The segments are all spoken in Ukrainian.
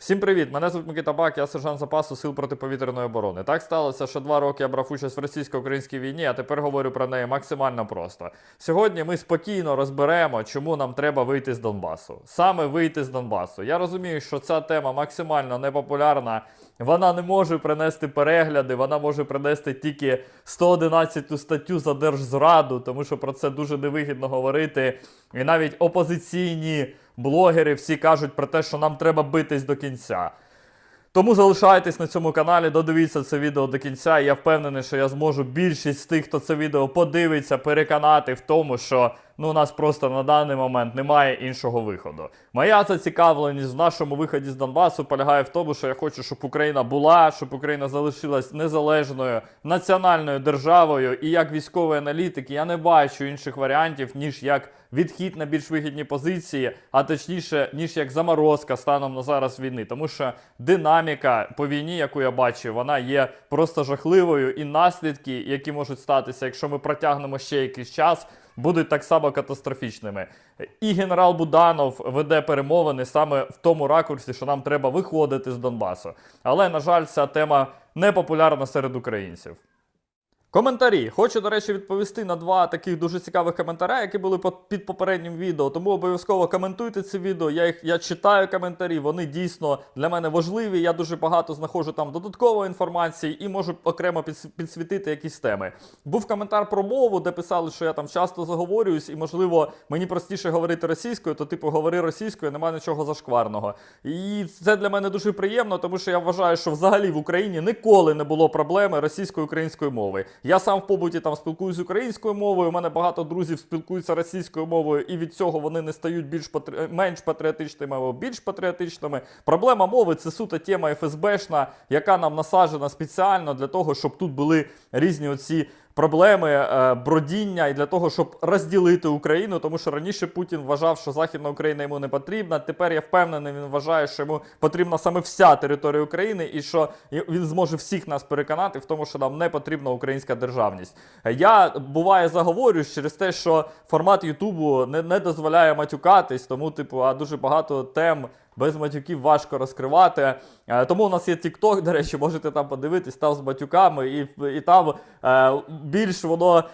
Всім привіт! Мене звуть Микита Бак, я сержант запасу сил протиповітряної оборони. Так сталося, що два роки я брав участь в російсько-українській війні, а тепер говорю про неї максимально просто. Сьогодні ми спокійно розберемо, чому нам треба вийти з Донбасу. Саме вийти з Донбасу. Я розумію, що ця тема максимально непопулярна. Вона не може принести перегляди, вона може принести тільки 111 статтю за держзраду, тому що про це дуже невигідно говорити. І навіть опозиційні блогери всі кажуть про те, що нам треба битись до кінця. Тому залишайтесь на цьому каналі, додивіться це відео до кінця. І я впевнений, що я зможу більшість з тих, хто це відео подивиться, переконати в тому, що ну, у нас просто на даний момент немає іншого виходу. Моя зацікавленість в нашому виході з Донбасу полягає в тому, що я хочу, щоб Україна була, щоб Україна залишилась незалежною національною державою. І як військовий аналітик я не бачу інших варіантів, ніж як відхід на більш вигідні позиції, а точніше, ніж як заморозка станом на зараз війни. Тому що динаміка по війні, яку я бачу, вона є просто жахливою, і наслідки, які можуть статися, якщо ми протягнемо ще якийсь час. Будуть так само катастрофічними. І генерал Буданов веде перемовини саме в тому ракурсі, що нам треба виходити з Донбасу. Але, на жаль, ця тема не популярна серед українців. Коментарі. Хочу, до речі, відповісти на два таких дуже цікавих коментаря, які були під попереднім відео. Тому обов'язково коментуйте це відео. Я їх я читаю коментарі. Вони дійсно для мене важливі. Я дуже багато знаходжу там додаткової інформації і можу окремо підс- підсвітити якісь теми. Був коментар про мову, де писали, що я там часто заговорююсь, і можливо мені простіше говорити російською, то типу говори російською, немає нічого зашкварного. І це для мене дуже приємно, тому що я вважаю, що взагалі в Україні ніколи не було проблеми російсько-української мови. Я сам в побуті там спілкуюся українською мовою. У мене багато друзів спілкуються російською мовою, і від цього вони не стають більш патри... менш патріотичними або більш патріотичними. Проблема мови це суто тема ФСБшна, яка нам насаджена спеціально для того, щоб тут були різні оці. Проблеми е, бродіння і для того, щоб розділити Україну, тому що раніше Путін вважав, що Західна Україна йому не потрібна. Тепер я впевнений, він вважає, що йому потрібна саме вся територія України, і що він зможе всіх нас переконати в тому, що нам не потрібна українська державність. Я буває заговорююсь через те, що формат Ютубу не, не дозволяє матюкатись, тому, типу, а дуже багато тем. Без матюків важко розкривати. Е, Тому у нас є TikTok, до речі, можете там подивитись, там з матюками, і, і там е, більш воно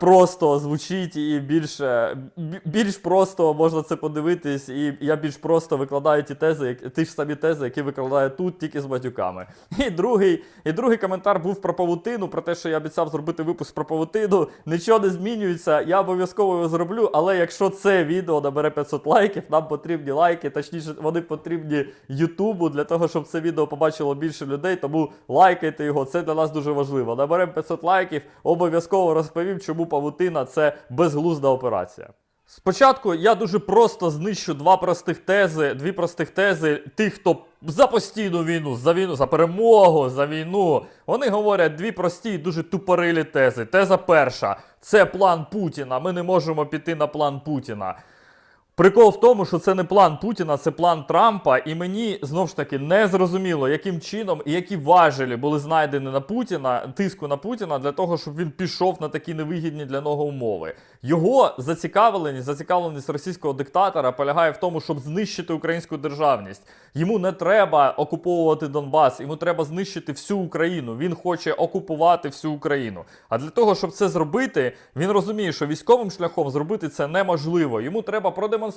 просто звучить, і більш, е, більш просто можна це подивитись, і я більш просто викладаю ті тези, ті ж самі тези, які викладаю тут, тільки з матюками. І другий, і другий коментар був про павутину, про те, що я обіцяв зробити випуск про павутину. Нічого не змінюється, я обов'язково його зроблю, але якщо це відео набере 500 лайків, нам потрібні лайки, точніше, вони потрібні Ютубу для того, щоб це відео побачило більше людей. Тому лайкайте його, це для нас дуже важливо. Наберемо 500 лайків, обов'язково розповім, чому павутина це безглузда операція. Спочатку я дуже просто знищу два простих тези, дві простих тези тих, хто за постійну війну, за війну, за перемогу, за війну. Вони говорять дві прості дуже тупорилі тези. Теза перша це план Путіна. Ми не можемо піти на план Путіна. Прикол в тому, що це не план Путіна, це план Трампа, і мені знов ж таки не зрозуміло, яким чином і які важелі були знайдені на Путіна, тиску на Путіна для того, щоб він пішов на такі невигідні для нього умови. Його зацікавленість, зацікавленість російського диктатора полягає в тому, щоб знищити українську державність. Йому не треба окуповувати Донбас, йому треба знищити всю Україну. Він хоче окупувати всю Україну. А для того, щоб це зробити, він розуміє, що військовим шляхом зробити це неможливо. Йому треба продемонструвати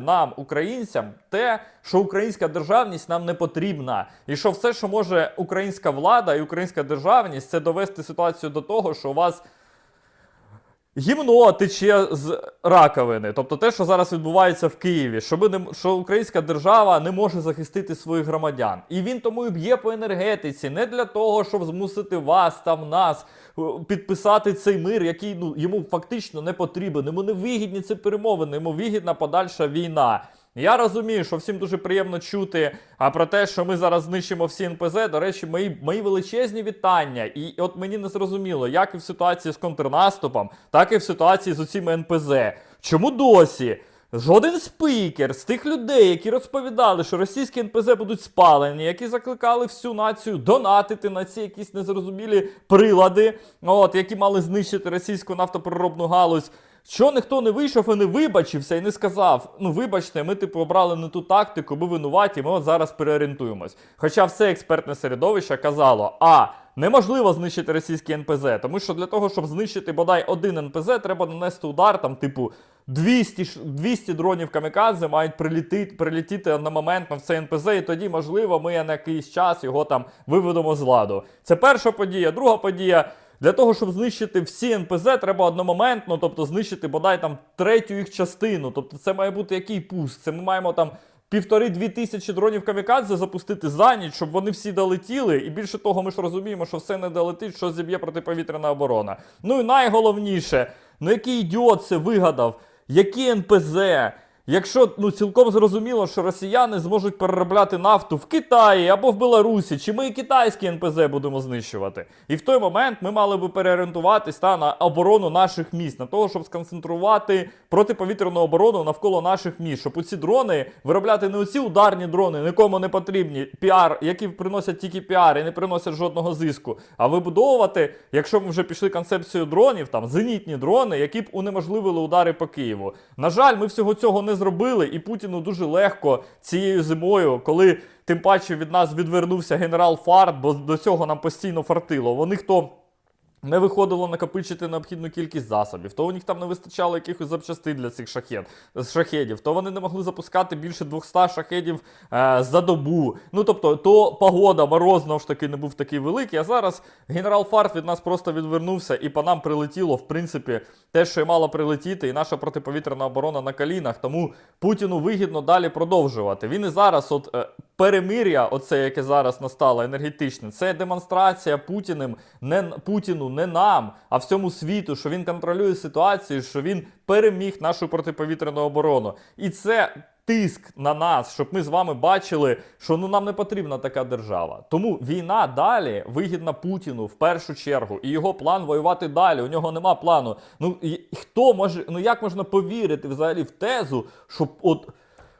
нам, українцям, те, що українська державність нам не потрібна, і що все, що може українська влада і українська державність, це довести ситуацію до того, що у вас. Гімно тече з раковини, тобто те, що зараз відбувається в Києві, що, не, що українська держава не може захистити своїх громадян. І він тому і б'є по енергетиці, не для того, щоб змусити вас там нас е, підписати цей мир, який ну йому фактично не потрібен. Йому не вигідні ці перемовини, йому вигідна подальша війна. Я розумію, що всім дуже приємно чути а про те, що ми зараз знищимо всі НПЗ. До речі, мої, мої величезні вітання. І от мені не зрозуміло, як і в ситуації з контрнаступом, так і в ситуації з оціми НПЗ. Чому досі? Жоден спікер з тих людей, які розповідали, що російські НПЗ будуть спалені, які закликали всю націю донатити на ці якісь незрозумілі прилади, от, які мали знищити російську нафтопереробну галузь. Що ніхто не вийшов і не вибачився і не сказав: ну вибачте, ми типу обрали не ту тактику, ми винуваті, ми от зараз переорієнтуємось. Хоча все експертне середовище казало, а неможливо знищити російський НПЗ, тому що для того, щоб знищити бодай один НПЗ, треба нанести удар, там, типу, 200, 200 дронів камікадзе мають прилітити, прилетіти одномоментно в цей НПЗ, і тоді, можливо, ми на якийсь час його там виведемо з ладу. Це перша подія. Друга подія. Для того, щоб знищити всі НПЗ, треба одномоментно, тобто знищити бодай там третю їх частину. Тобто це має бути який пуск? Це ми маємо там півтори-дві тисячі дронів камікадзе запустити за ніч, щоб вони всі долетіли. І більше того, ми ж розуміємо, що все не долетить, що зіб'є протиповітряна оборона. Ну і найголовніше, ну який ідіот це вигадав? Які НПЗ? Якщо ну цілком зрозуміло, що росіяни зможуть переробляти нафту в Китаї або в Білорусі, чи ми і китайські НПЗ будемо знищувати? І в той момент ми мали би переорієнтуватись та на оборону наших міст, на того, щоб сконцентрувати протиповітряну оборону навколо наших міст, щоб оці дрони виробляти не оці ударні дрони, нікому не потрібні піар, які приносять тільки піар і не приносять жодного зиску. А вибудовувати, якщо ми вже пішли концепцію дронів, там зенітні дрони, які б унеможливили удари по Києву. На жаль, ми всього цього не зробили, і Путіну дуже легко цією зимою, коли тим паче від нас відвернувся генерал Фарт, бо до цього нам постійно фартило. Вони хто. Не виходило накопичити необхідну кількість засобів, то у них там не вистачало якихось запчастин для цих шахет, шахедів, то вони не могли запускати більше 200 шахедів е, за добу. Ну тобто, то погода, мороз знову ж таки не був такий великий. А зараз генерал Фарт від нас просто відвернувся, і по нам прилетіло, в принципі, те, що й мало прилетіти, і наша протиповітряна оборона на колінах. Тому Путіну вигідно далі продовжувати. Він і зараз, от е, перемир'я, оце яке зараз настало, енергетичне, це демонстрація Путіним, не Путіну, не нам, а всьому світу, що він контролює ситуацію, що він переміг нашу протиповітряну оборону. І це. Тиск на нас, щоб ми з вами бачили, що ну нам не потрібна така держава. Тому війна далі вигідна Путіну в першу чергу, і його план воювати далі. У нього нема плану. Ну і хто може, ну як можна повірити взагалі в тезу, щоб от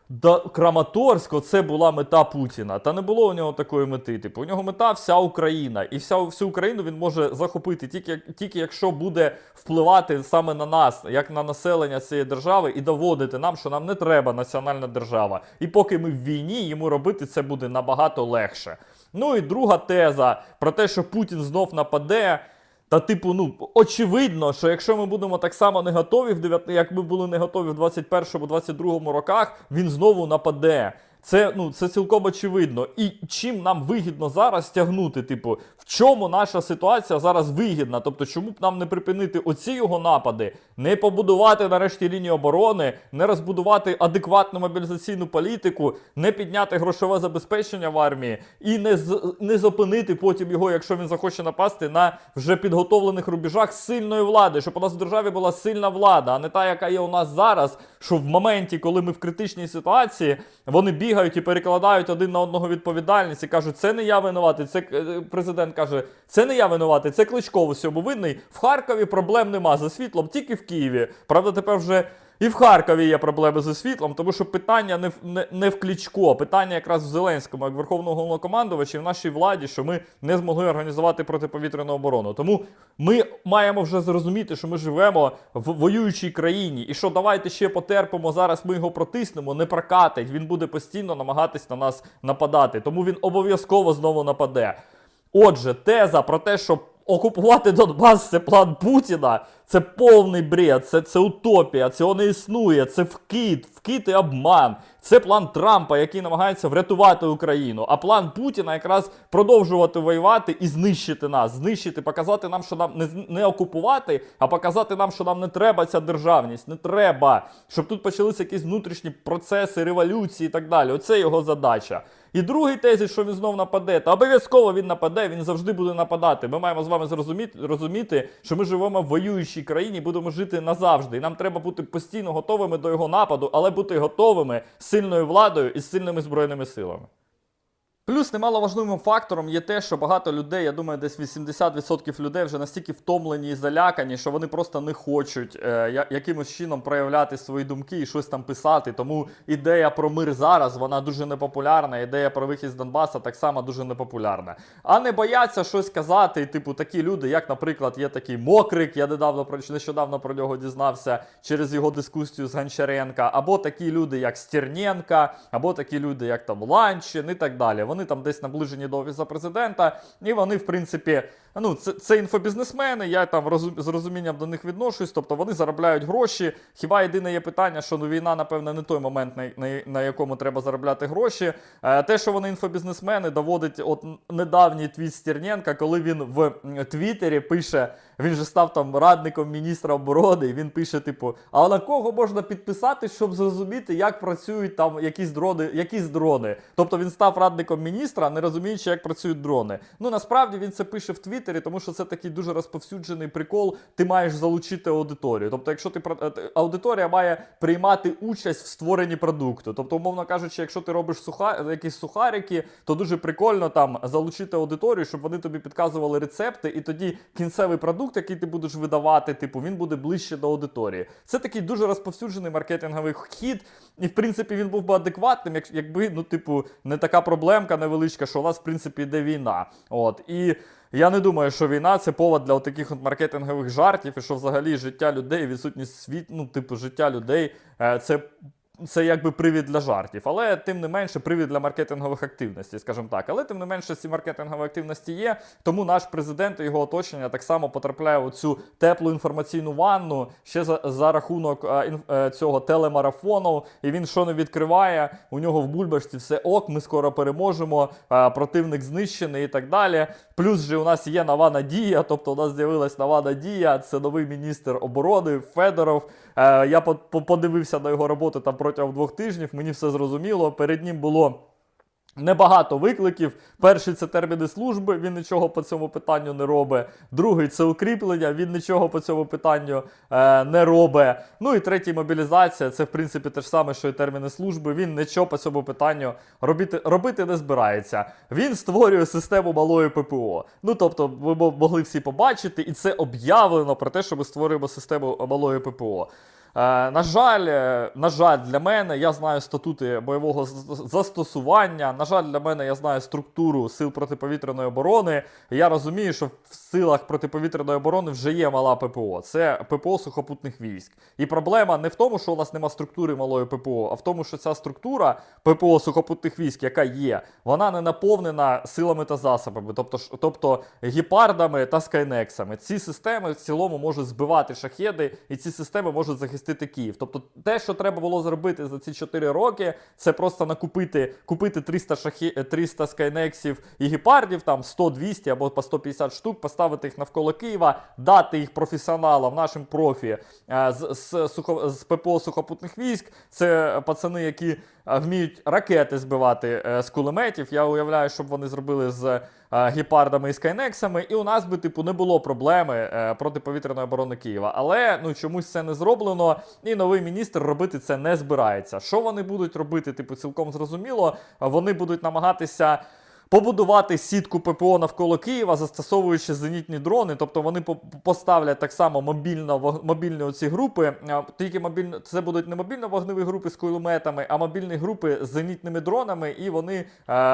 до Краматорська це була мета Путіна. Та не було у нього такої мети. Типу, у нього мета вся Україна. І вся всю Україну він може захопити тільки, тільки якщо буде впливати саме на нас, як на населення цієї держави, і доводити нам, що нам не треба національна держава. І поки ми в війні, йому робити це буде набагато легше. Ну і друга теза про те, що Путін знов нападе. Та, типу, ну очевидно, що якщо ми будемо так само не готові в 9, як ми були не готові в 21-22 роках, він знову нападе. Це ну це цілком очевидно. І чим нам вигідно зараз тягнути? Типу, в чому наша ситуація зараз вигідна? Тобто, чому б нам не припинити оці його напади, не побудувати нарешті лінію оборони, не розбудувати адекватну мобілізаційну політику, не підняти грошове забезпечення в армії і не з не зупинити потім його, якщо він захоче напасти на вже підготовлених рубежах сильної влади, щоб у нас в державі була сильна влада, а не та, яка є у нас зараз. Що в моменті, коли ми в критичній ситуації, вони бігають і перекладають один на одного відповідальність і кажуть, це не я винуватий. Це е, президент каже, це не я винуватий, це Кличко в винний. В Харкові проблем нема за світлом, тільки в Києві. Правда, тепер вже. І в Харкові є проблеми зі світлом, тому що питання не в не, не в Кличко, питання якраз в Зеленському, як Верховного головнокомандувача, в нашій владі, що ми не змогли організувати протиповітряну оборону. Тому ми маємо вже зрозуміти, що ми живемо в воюючій країні, і що давайте ще потерпимо. Зараз ми його протиснемо, не прокатить. Він буде постійно намагатись на нас нападати. Тому він обов'язково знову нападе. Отже, теза про те, що окупувати Донбас це план Путіна, це повний бред, це, це утопія, цього не існує, це вкид, вкид і обман. Це план Трампа, який намагається врятувати Україну. А план Путіна якраз продовжувати воювати і знищити нас, знищити, показати нам, що нам не, не окупувати, а показати нам, що нам не треба ця державність, не треба, щоб тут почалися якісь внутрішні процеси, революції і так далі. Оце його задача. І другий тезі, що він знов нападе, та обов'язково він нападе, він завжди буде нападати. Ми маємо з вами зрозуміти, розуміти, що ми живемо в воюючій країні, будемо жити назавжди. І нам треба бути постійно готовими до його нападу, але бути готовими з сильною владою і з сильними збройними силами. Плюс немаловажливим фактором є те, що багато людей, я думаю, десь 80% людей вже настільки втомлені і залякані, що вони просто не хочуть е, якимось чином проявляти свої думки і щось там писати. Тому ідея про мир зараз вона дуже непопулярна. Ідея про вихід з Донбаса так само дуже непопулярна. А не бояться щось казати, типу, такі люди, як, наприклад, є такий Мокрик, я недавно про нещодавно про нього дізнався через його дискусію з Гончаренка, або такі люди, як Стерненка, або такі люди, як там Ланчин і так далі. Вони там десь наближені до офісу президента, і вони, в принципі, ну, це, це інфобізнесмени, я там розум, з розумінням до них відношусь, тобто вони заробляють гроші. Хіба єдине є питання, що ну, війна, напевне, не той момент, на, на, на якому треба заробляти гроші. Е, те, що вони інфобізнесмени, доводить от недавній твіт Стерненка, коли він в Твіттері пише, він же став там радником міністра оборони, і він пише, типу, а на кого можна підписати, щоб зрозуміти, як працюють там якісь дрони, якісь дрони. Тобто він став радником міністра, не розуміючи, як працюють дрони. Ну насправді він це пише в Твіттері, тому що це такий дуже розповсюджений прикол. Ти маєш залучити аудиторію. Тобто, якщо ти е, аудиторія має приймати участь в створенні продукту. Тобто, умовно кажучи, якщо ти робиш суха... якісь сухарики, то дуже прикольно там залучити аудиторію, щоб вони тобі підказували рецепти, і тоді кінцевий продукт, який ти будеш видавати, типу, він буде ближче до аудиторії. Це такий дуже розповсюджений маркетинговий хід. І в принципі він був би адекватним, якби, ну, типу, не така проблемка невеличка, що у вас, в принципі, йде війна. От. І я не думаю, що війна це повод для таких от маркетингових жартів, і що взагалі життя людей, відсутність світ, ну, типу, життя людей е, це. Це якби привід для жартів, але тим не менше привід для маркетингових активностей, скажімо так. Але тим не менше ці маркетингові активності є. Тому наш президент і його оточення так само потрапляє у цю теплу інформаційну ванну ще за, за рахунок е, ін- е, цього телемарафону. І він що не відкриває, у нього в бульбашці все ок, ми скоро переможемо, е, противник знищений і так далі. Плюс же у нас є нова надія, тобто у нас з'явилась нова надія. Це новий міністр оборони Федоров. Е, я по- по- подивився на його роботу там протягом двох тижнів. Мені все зрозуміло. Перед ним було. Небагато викликів. Перший це терміни служби, він нічого по цьому питанню не робить. Другий це укріплення, він нічого по цьому питанню е, не робить. Ну і третій мобілізація. Це в принципі те ж саме, що і терміни служби. Він нічого по цьому питанню робити, робити не збирається. Він створює систему малої ППО. Ну тобто, ви мо- могли всі побачити, і це об'явлено про те, що ми створюємо систему малої ППО. Е, на жаль, е, на жаль, для мене я знаю статути бойового застосування. На жаль, для мене я знаю структуру сил протиповітряної оборони. Я розумію, що силах протиповітряної оборони вже є мала ППО. Це ППО сухопутних військ. І проблема не в тому, що у нас нема структури малої ППО, а в тому, що ця структура ППО сухопутних військ, яка є, вона не наповнена силами та засобами, тобто, тобто гепардами та скайнексами. Ці системи в цілому можуть збивати шахеди, і ці системи можуть захистити Київ. Тобто, те, що треба було зробити за ці 4 роки, це просто накупити купити 300 шахі, 300 скайнексів і гепардів, там 100-200 або по 150 штук, поставити їх навколо Києва, дати їх професіоналам, нашим профі е, з, з, сухо, з ППО сухопутних військ. Це пацани, які е, вміють ракети збивати е, з кулеметів. Я уявляю, щоб вони зробили з гепардами і скайнексами, і у нас би типу не було проблеми протиповітряної оборони Києва. Але ну чомусь це не зроблено, і новий міністр робити це не збирається. Що вони будуть робити? Типу, цілком зрозуміло. Вони будуть намагатися. Побудувати сітку ППО навколо Києва, застосовуючи зенітні дрони, тобто вони по- поставлять так само мобільно мобільні оці групи. Тільки мобільно це будуть не мобільно-вогневі групи з кулеметами, а мобільні групи з зенітними дронами, і вони е,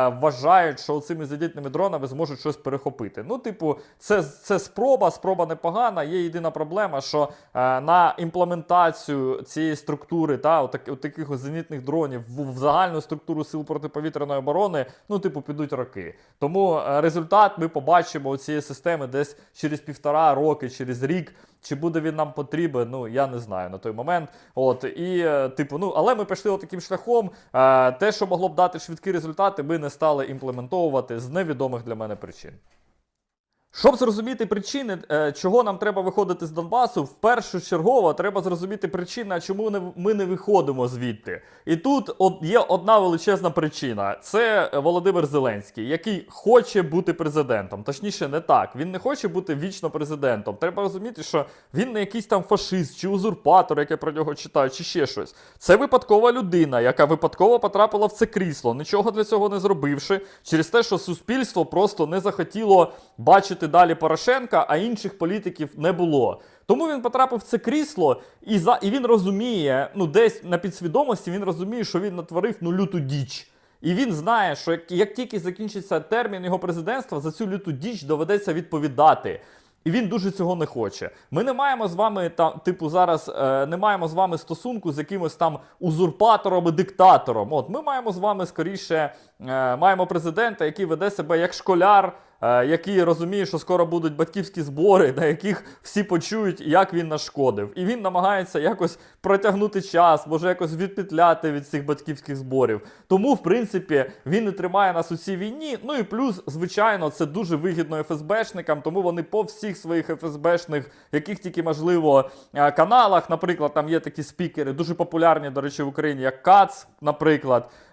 вважають, що цими зенітними дронами зможуть щось перехопити. Ну, типу, це, це спроба, спроба непогана. Є єдина проблема, що е, на імплементацію цієї структури та отак, от таких зенітних дронів в, в загальну структуру сил протиповітряної оборони, ну, типу, підуть роки. Тому е, результат ми побачимо у цієї системи десь через півтора роки, через рік. Чи буде він нам потрібен, ну я не знаю на той момент. От і е, типу, ну але ми пішли таким шляхом. Е, те, що могло б дати швидкі результати, ми не стали імплементовувати з невідомих для мене причин. Щоб зрозуміти причини, е, чого нам треба виходити з Донбасу, в першу чергово треба зрозуміти причини, чому ми не виходимо звідти. І тут є одна величезна причина: це Володимир Зеленський, який хоче бути президентом. Точніше, не так. Він не хоче бути вічно президентом. Треба розуміти, що він не якийсь там фашист чи узурпатор, яке про нього читають, чи ще щось. Це випадкова людина, яка випадково потрапила в це крісло, нічого для цього не зробивши, через те, що суспільство просто не захотіло бачити далі Порошенка, а інших політиків не було. Тому він потрапив в це крісло, і за і він розуміє, ну десь на підсвідомості він розуміє, що він натворив ну люту діч. І він знає, що як, як тільки закінчиться термін його президентства, за цю люту діч доведеться відповідати. І він дуже цього не хоче. Ми не маємо з вами там, типу, зараз е, не маємо з вами стосунку з якимось там узурпатором і диктатором. От ми маємо з вами скоріше е, маємо президента, який веде себе як школяр, який розуміє, що скоро будуть батьківські збори, на яких всі почують, як він нашкодив. І він намагається якось протягнути час, може якось відпетляти від цих батьківських зборів. Тому, в принципі, він і тримає нас у цій війні. Ну і плюс, звичайно, це дуже вигідно ФСБшникам, тому вони по всіх своїх ФСБшних, яких тільки можливо е, каналах, наприклад, там є такі спікери, дуже популярні, до речі, в Україні, як Кац, наприклад, е,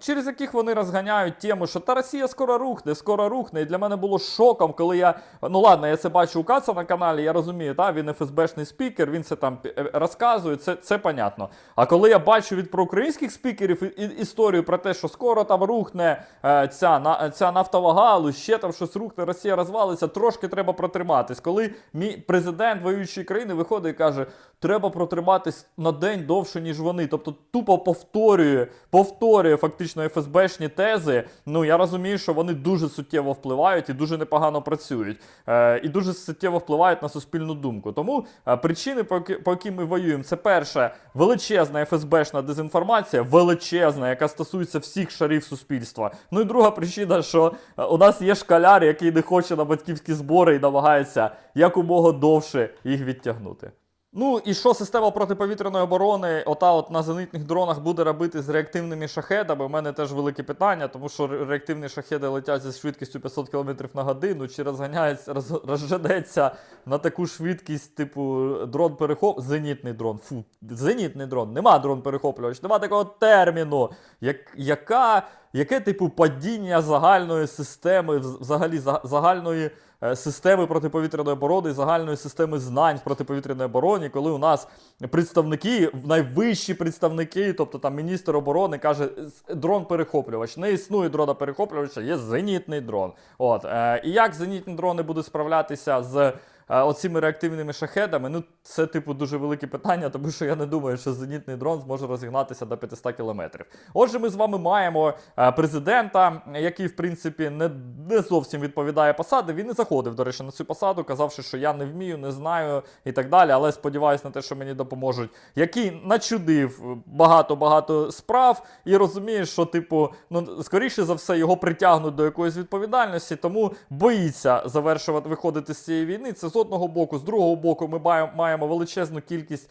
через яких вони розганяють тему, що та Росія скоро рухне, скоро рухне. І для мене було шоком, коли я. Ну ладно, я це бачу у Каца на каналі, я розумію, та, він ФСБшний спікер, він це там е, розказує, це, це понятно. А коли я бачу від проукраїнських спікерів історію про те, що скоро там рухне е, ця, ця нафтова галузь, ще там щось рухне, Росія розвалиться, трошки треба протриматись. Коли мій президент воюючої країни виходить і каже, треба протриматись на день довше, ніж вони. Тобто тупо повторює, повторює фактично ФСБшні тези. Ну я розумію, що вони дуже суттєво впливають і дуже непогано працюють, е, і дуже суттєво впливають на суспільну думку. Тому е, причини, по, які- по яким ми воюємо, це перше величезна ФСБшна дезінформація, величезна, яка стосується всіх шарів суспільства. Ну і друга причина, що е, у нас є шкаляр, який не хоче на батьківські збори і намагається якомога довше їх відтягнути. Ну і що система протиповітряної оборони, ота от на зенитних дронах буде робити з реактивними шахедами? У мене теж велике питання, тому що реактивні шахеди летять зі швидкістю 500 км на годину, чи розганяється, роз, розженеться на таку швидкість, типу дрон перехоп... Зенітний дрон. Фу, зенітний дрон. Нема дрон перехоплювач, нема такого терміну. Як, яка, яке типу падіння загальної системи, взагалі за- загальної системи протиповітряної оборони, і загальної системи знань в протиповітряної обороні, коли у нас представники, найвищі представники, тобто там міністр оборони каже, «З- дрон перехоплювач. Не існує дрона перехоплювача, є зенітний дрон. От е, і як зенітні дрони будуть справлятися з. Оціми реактивними шахедами, ну це типу дуже велике питання, тому що я не думаю, що зенітний дрон зможе розігнатися до 500 кілометрів. Отже, ми з вами маємо е, президента, який, в принципі, не, не зовсім відповідає посаді. Він не заходив, до речі, на цю посаду, казавши, що я не вмію, не знаю і так далі. Але сподіваюся на те, що мені допоможуть. Який начудив багато-багато справ і розуміє, що, типу, ну скоріше за все, його притягнуть до якоїсь відповідальності, тому боїться завершувати виходити з цієї війни. Це з одного боку, з другого боку, ми маємо- величезну кількість.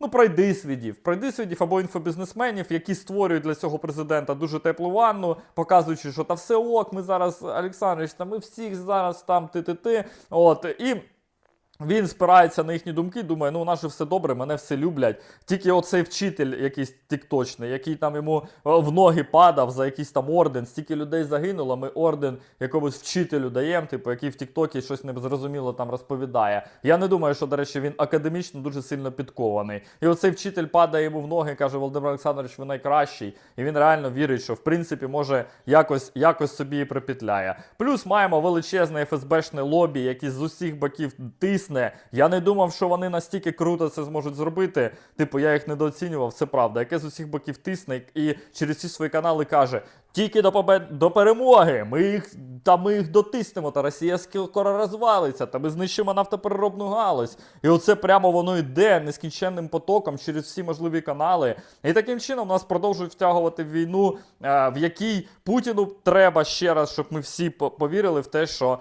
Ну, пройдисвідів, пройдисвідів або інфобізнесменів, які створюють для цього президента дуже теплу ванну, показуючи, що та все ок, ми зараз, Олександрович, та ми всіх зараз там ти-ти-ти. От, і він спирається на їхні думки, думає, ну у нас же все добре, мене все люблять. Тільки оцей вчитель якийсь тікточний, який там йому е, в ноги падав за якийсь там орден, стільки людей загинуло, ми орден якомусь вчителю даємо, типу, який в Тіктокі щось незрозуміло там розповідає. Я не думаю, що, до речі, він академічно дуже сильно підкований. І оцей вчитель падає йому в ноги каже, Володимир Олександрович, ви найкращий. І він реально вірить, що в принципі може якось, якось собі і припетляє. Плюс маємо величезне ФСБшне лобі, яке з усіх боків тисне. Я не думав, що вони настільки круто це зможуть зробити. Типу, я їх недооцінював, це правда. Яке з усіх боків тисне і через ці свої канали каже: тільки до, побе- до перемоги. Ми їх та ми їх дотиснемо, та Росія скоро розвалиться, та ми знищимо нафтопереробну галузь. І оце прямо воно йде нескінченним потоком через всі можливі канали. І таким чином нас продовжують втягувати в війну, е, в якій Путіну треба ще раз, щоб ми всі по- повірили в те, що.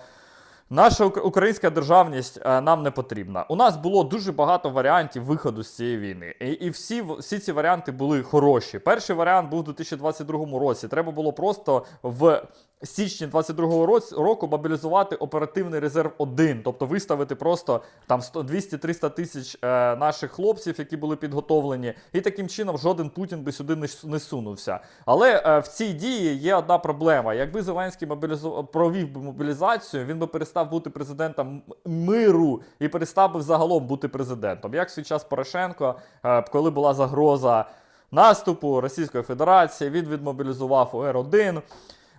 Наша українська державність е, нам не потрібна. У нас було дуже багато варіантів виходу з цієї війни, і, і всі, всі ці варіанти були хороші. Перший варіант був у 2022 році. Треба було просто в з січні 22-го року мобілізувати оперативний резерв 1, тобто виставити просто там 100 200-300 тисяч е, наших хлопців, які були підготовлені, і таким чином жоден Путін би сюди не, не сунувся. Але е, в цій дії є одна проблема. Якби Зеленський мобілізу... провів би мобілізацію, він би перестав бути президентом миру і перестав би взагалом бути президентом. Як в свій час Порошенко, е, коли була загроза наступу Російської Федерації, він відмобілізував ОР-1.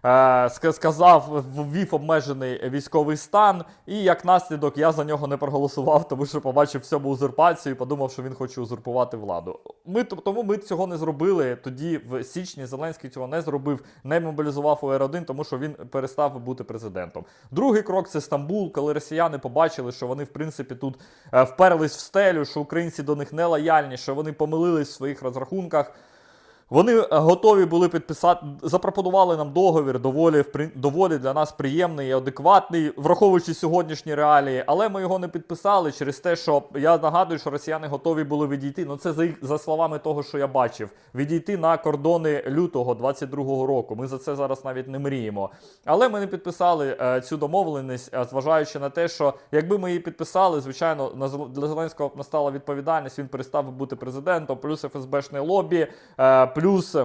Е, ска- Сказав, ввів обмежений військовий стан, і як наслідок я за нього не проголосував, тому що побачив в цьому узурпацію і подумав, що він хоче узурпувати владу. Ми тому ми цього не зробили. Тоді в січні Зеленський цього не зробив, не мобілізував ОР-1, тому що він перестав бути президентом. Другий крок це Стамбул, коли росіяни побачили, що вони в принципі тут е, вперлись в стелю, що українці до них не лояльні, що вони помилились в своїх розрахунках. Вони е, готові були підписати, запропонували нам договір доволі, доволі для нас приємний і адекватний, враховуючи сьогоднішні реалії, але ми його не підписали через те, що я нагадую, що росіяни готові були відійти. Ну це за, за словами того, що я бачив, відійти на кордони лютого 22-го року. Ми за це зараз навіть не мріємо. Але ми не підписали е, цю домовленість, е, зважаючи на те, що якби ми її підписали, звичайно, на для Зеленського настала відповідальність. Він перестав бути президентом, плюс ФСБшне лобі, е, плюс. Е,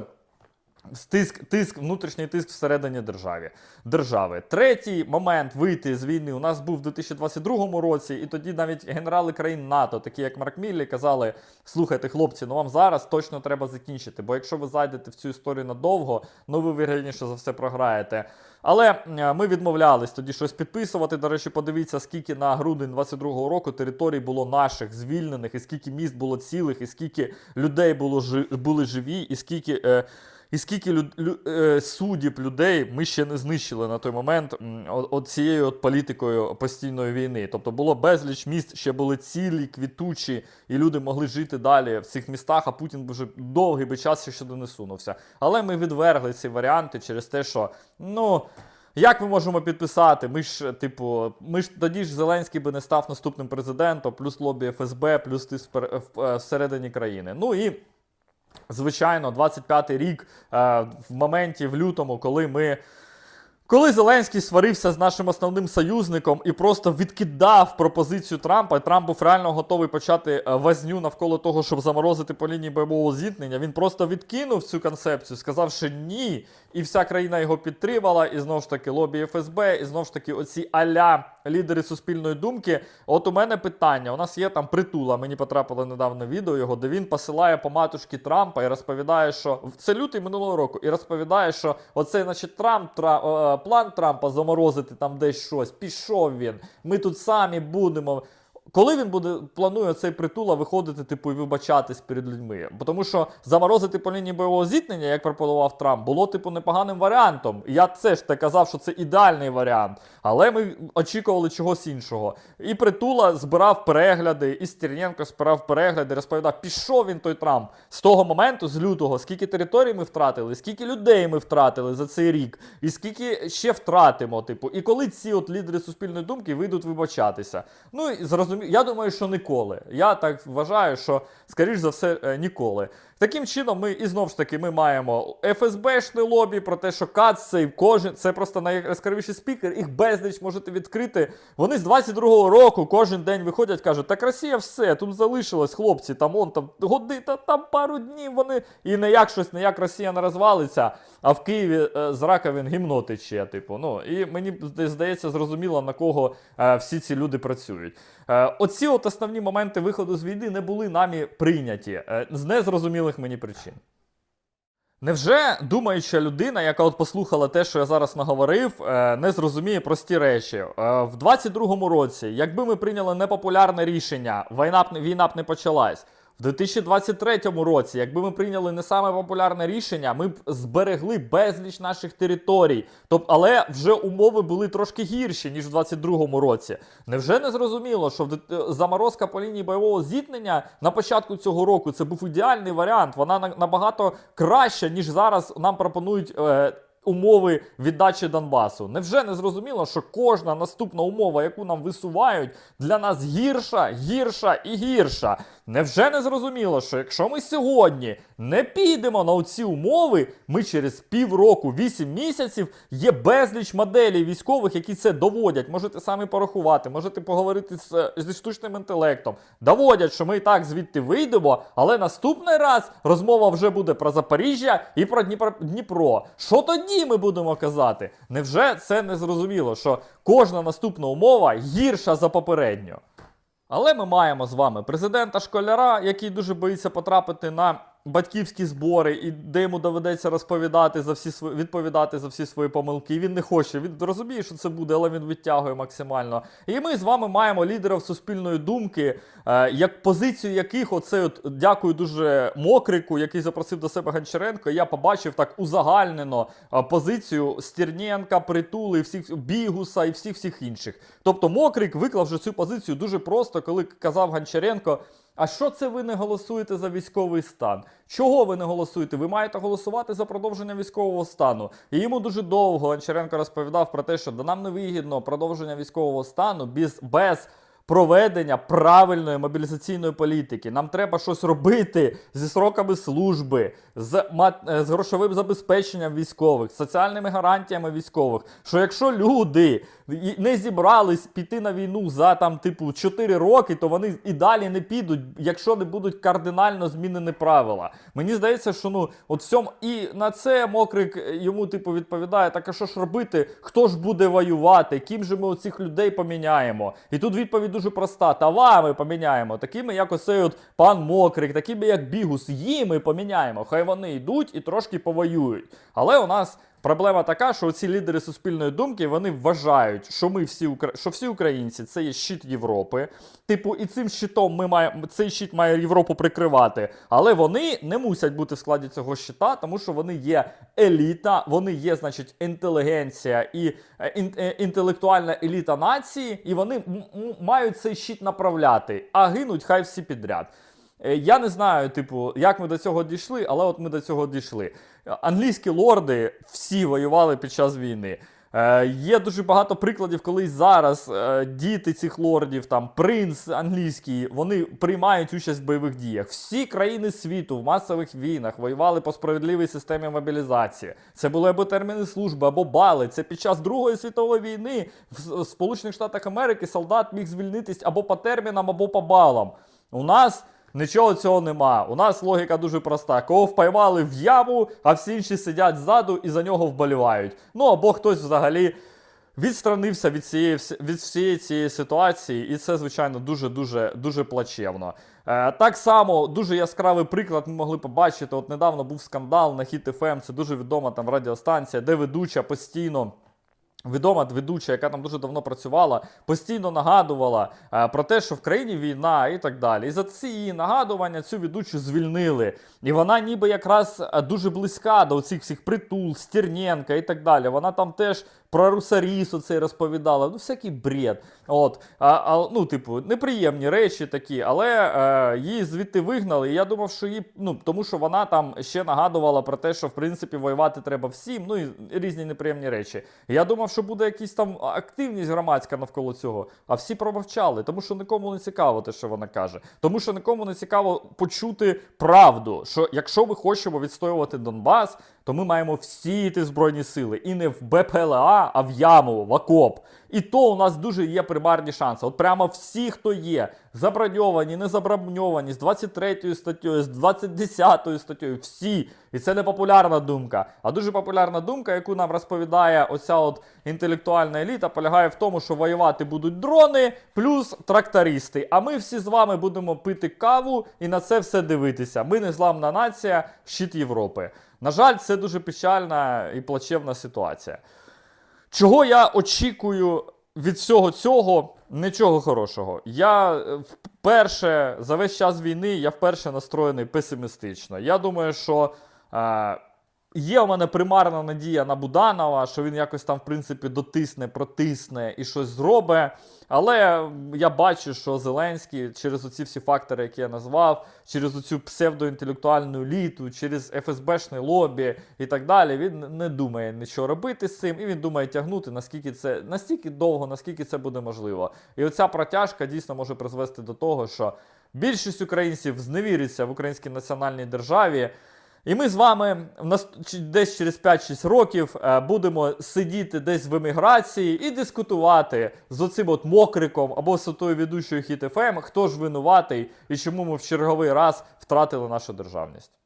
Тиск, тиск, внутрішній тиск всередині держави. держави. Третій момент вийти з війни у нас був в 2022 році, і тоді навіть генерали країн НАТО, такі як Марк Міллі, казали: слухайте, хлопці, ну вам зараз точно треба закінчити, бо якщо ви зайдете в цю історію надовго, ну ви вірніше за все програєте. Але е, ми відмовлялись тоді щось підписувати. До речі, подивіться, скільки на грудень 22-го року територій було наших звільнених, і скільки міст було цілих, і скільки людей було жи- були живі, і скільки. Е, і скільки люд, лю, е, суддів людей ми ще не знищили на той момент от, от цією політикою постійної війни. Тобто було безліч міст, ще були цілі, квітучі, і люди могли жити далі в цих містах, а Путін вже довгий би час ще не сунувся. Але ми відвергли ці варіанти через те, що ну. Як ми можемо підписати? Ми ж, типу, ми ж тоді ж Зеленський би не став наступним президентом, плюс лобі ФСБ, плюс ти спер- в- е, всередині країни. Ну і Звичайно, 25-й рік е, в моменті в лютому, коли ми. Коли Зеленський сварився з нашим основним союзником і просто відкидав пропозицію Трампа, і Трамп був реально готовий почати е, возню навколо того, щоб заморозити по лінії бойового зіткнення, він просто відкинув цю концепцію, сказавши ні, і вся країна його підтримала, і знову ж таки лобі ФСБ, і знову ж таки оці аля лідери суспільної думки. От у мене питання: у нас є там притула. Мені потрапило недавно відео його, де він посилає по матушки Трампа і розповідає, що це лютий минулого року, і розповідає, що оцей, значить, Трамп Тра- е, план Трампа заморозити там десь щось. Пішов він. Ми тут самі будемо. Коли він буде планує цей притула виходити, типу, і вибачатись перед людьми? Тому що заморозити по лінії бойового зіткнення, як пропонував Трамп, було типу непоганим варіантом. Я це ж те казав, що це ідеальний варіант. Але ми очікували чогось іншого. І притула збирав перегляди, і Стерненко збирав перегляди, розповідав, пішов він той Трамп з того моменту, з лютого, скільки територій ми втратили, скільки людей ми втратили за цей рік, і скільки ще втратимо. Типу, і коли ці от лідери суспільної думки вийдуть вибачатися. Ну і зрозуміло, я думаю, що ніколи. Я так вважаю, що скоріш за все е, ніколи. Таким чином, ми і знову ж таки ми маємо ФСБшне лобі про те, що КАЦ це кожен це просто найяскравіший спікер. Їх безліч можете відкрити. Вони з 22-го року кожен день виходять, кажуть, так Росія все, тут залишилось, хлопці, там он там годи, та там пару днів вони і не як щось, не як Росія не розвалиться, а в Києві е, з раковин гімно тече. Типу, ну і мені здається, зрозуміло на кого е, всі ці люди працюють. Е, оці от основні моменти виходу з війни не були нами прийняті е, з незрозумілих мені причин. Невже думаюча людина, яка от послухала те, що я зараз наговорив, е, не зрозуміє прості речі? Е, В 22-му році, якби ми прийняли непопулярне рішення, війна б війна б не почалась. В 2023 році, якби ми прийняли не саме популярне рішення, ми б зберегли безліч наших територій. Тобто, але вже умови були трошки гірші, ніж в 2022 році. Невже не зрозуміло, що в заморозка по лінії бойового зіткнення на початку цього року це був ідеальний варіант. Вона на- набагато краща, ніж зараз нам пропонують. Е, умови віддачі Донбасу. Невже не зрозуміло, що кожна наступна умова, яку нам висувають, для нас гірша, гірша і гірша? Невже не зрозуміло, що якщо ми сьогодні не підемо на оці умови, ми через півроку, вісім місяців є безліч моделей військових, які це доводять. Можете самі порахувати, можете поговорити з, зі штучним інтелектом. Доводять, що ми і так звідти вийдемо, але наступний раз розмова вже буде про Запоріжжя і про Дніпро. Дніпро. Що тоді ми будемо казати? Невже це не зрозуміло, що кожна наступна умова гірша за попередню? Але ми маємо з вами президента школяра, який дуже боїться потрапити на батьківські збори, і де йому доведеться розповідати за всі свої відповідати за всі свої помилки. Він не хоче. Він розуміє, що це буде, але він відтягує максимально. І ми з вами маємо лідерів суспільної думки, е, як позицію яких оце от дякую дуже Мокрику, який запросив до себе Гончаренко. Я побачив так узагальнено е, позицію Стернєнка, Притули, всіх Бігуса і всіх всіх інших. Тобто Мокрик виклав вже цю позицію дуже просто, коли казав Гончаренко. А що це ви не голосуєте за військовий стан? Чого ви не голосуєте? Ви маєте голосувати за продовження військового стану. І йому дуже довго Гончаренко розповідав про те, що да нам не вигідно продовження військового стану без, без проведення правильної мобілізаційної політики. Нам треба щось робити зі сроками служби, з, мат- е, з грошовим забезпеченням військових, соціальними гарантіями військових. Що якщо люди не зібрались піти на війну за там, типу, 4 роки, то вони і далі не підуть, якщо не будуть кардинально змінені правила. Мені здається, що ну от всьому і на це мокрик е, йому типу відповідає: так а що ж робити? Хто ж буде воювати? Ким же ми оцих людей поміняємо? І тут відповідь дуже проста: Тава ми поміняємо, такими, як от пан Мокрик, такими як Бігус, їми поміняємо. Хай вони йдуть і трошки повоюють. Але у нас. Проблема така, що ці лідери суспільної думки вони вважають, що ми всі що всі українці це є щит Європи. Типу, і цим щитом ми маємо цей щит має Європу прикривати. Але вони не мусять бути в складі цього щита, тому що вони є еліта, вони є, значить, інтелігенція і е, е, інтелектуальна еліта нації, і вони мають цей щит направляти, а гинуть хай всі підряд. Е, Я не знаю, типу, як ми до цього дійшли, але от ми до цього дійшли. Е, Англійські лорди всі воювали під час війни. Е, є дуже багато прикладів, коли зараз е, діти цих лордів, там принц англійський, вони приймають участь в бойових діях. Всі країни світу в масових війнах воювали по справедливій системі мобілізації. Це були або терміни служби, або бали. Це під час Другої світової війни в Сполучених Штатах Америки солдат міг звільнитись або по термінам, або по балам. У нас Нічого цього нема. У нас логіка дуже проста. Кого впоймали в яму, а всі інші сидять ззаду і за нього вболівають. Ну або хтось взагалі відстранився від цієї від всієї цієї ситуації, і це, звичайно, дуже дуже дуже плачевно. Е, так само дуже яскравий приклад ми могли побачити. От недавно був скандал на FM, це дуже відома там радіостанція, де ведуча постійно. Відома ведуча, яка там дуже давно працювала, постійно нагадувала е, про те, що в країні війна і так далі. І за ці її нагадування цю ведучу звільнили. І вона ніби якраз е, дуже близька до цих всіх притул, Стерненка і так далі. Вона там теж про русарісу це розповідала. Ну, всякий бред. От, а, а, ну, типу, неприємні речі такі, але е, її звідти вигнали. І я думав, що її, ну, тому що вона там ще нагадувала про те, що в принципі воювати треба всім, ну і різні неприємні речі. Я думав, що буде якась там активність громадська навколо цього, а всі промовчали, тому що нікому не цікаво те, що вона каже. Тому що нікому не цікаво почути правду, що якщо ми хочемо відстоювати Донбас, то ми маємо всі йти збройні сили і не в БПЛА, а в яму, в окоп. І то у нас дуже є примарні шанси. От прямо всі, хто є, заброньовані, не заброньовані, з 23 статтею, з 20 статтею, всі. І це не популярна думка. А дуже популярна думка, яку нам розповідає оця от інтелектуальна еліта, полягає в тому, що воювати будуть дрони плюс трактористи. А ми всі з вами будемо пити каву і на це все дивитися. Ми незламна нація, щит Європи. На жаль, це дуже печальна і плачевна ситуація. Чого я очікую від всього цього? Нічого хорошого. Я е, вперше за весь час війни я вперше настроєний песимістично. Я думаю, що е, Є у мене примарна надія на Буданова, що він якось там, в принципі, дотисне, протисне і щось зробить. Але я бачу, що Зеленський через оці всі фактори, які я назвав, через оцю псевдоінтелектуальну еліту, через ФСБшне лобі і так далі, він не думає нічого робити з цим, і він думає тягнути наскільки це настільки довго, наскільки це буде можливо. І оця протяжка дійсно може призвести до того, що більшість українців зневіриться в українській національній державі. І ми з вами десь через 5-6 років е, будемо сидіти десь в еміграції і дискутувати з оцим от мокриком або з отою ведучою хіт ФМ, хто ж винуватий і чому ми в черговий раз втратили нашу державність.